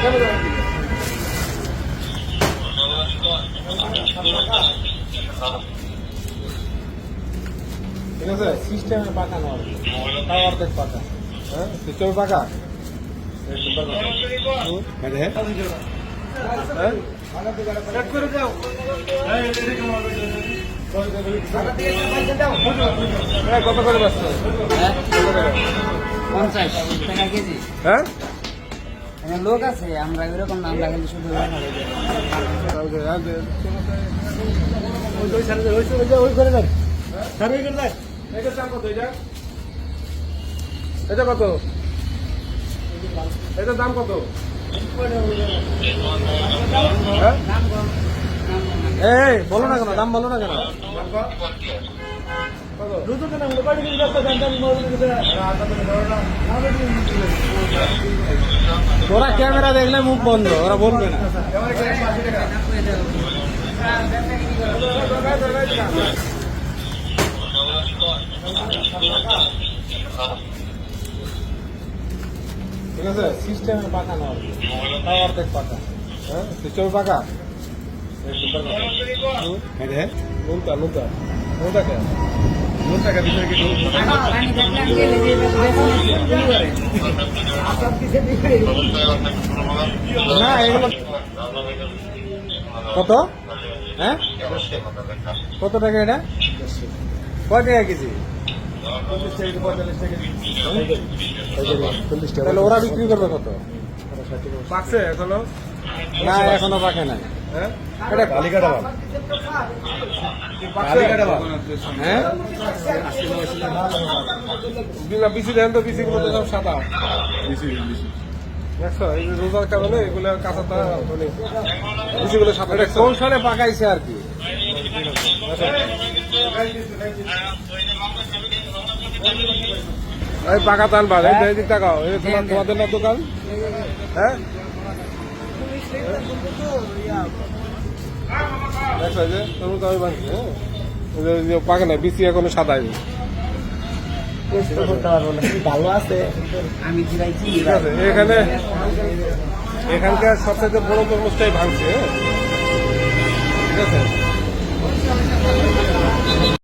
ঠিক আছে সিস্টেমে পাকা নয় তাও অর্ধেক পাকা হ্যাঁ সিস্টেমে পাকা কত করে ব্যস্ত পঞ্চাশ টাকা কেজি হ্যাঁ? লোক আছে আমরা এরকম নাম লাগালে শুধু কত এটা কত এটার দাম কত হ্যাঁ এই বলো না কেন দাম বলো না কেন ওরা ক্যামেরা দেখলে মুখ বন্ধ ওরা বলবে না ঠিক আছে সিস্টেমে পাকা তাও অর্ধেক পাকা হ্যাঁ সিস্টেমে পাকা হ্যাঁ নুনটা নুনটা নুনটা কে নুনটা ভিতরে কি না এগুলো কত? হ্যাঁ? কত টাকা এটা? কয় টাকা কেজি? তাহলে ওরা বিক্রি করবে কত? পাকছে এখনও? না এখনও পাকে নাই। হ্যাঁ? এটা কালিকাটা বাল। কালিকাটা বাল। হ্যাঁ? বিসি দেন তো বিসি গুলো তো সব সাদা। দেখছ এই রোজার কারণে এগুলো কাঁচাটা মানে পাকাইছে আর কি? এই পাকা তান এই তোমার তোমাদের না দোকান? হ্যাঁ? দেখছ যে তরমুজ আমি বানছি হ্যাঁ? পাকে না বিসি এখনও সাদাই ভালো আছে। এখানে এখানকার সবচেয়ে বড় তরমুজটাই ভাঙছে হ্যাঁ? ঠিক আছে?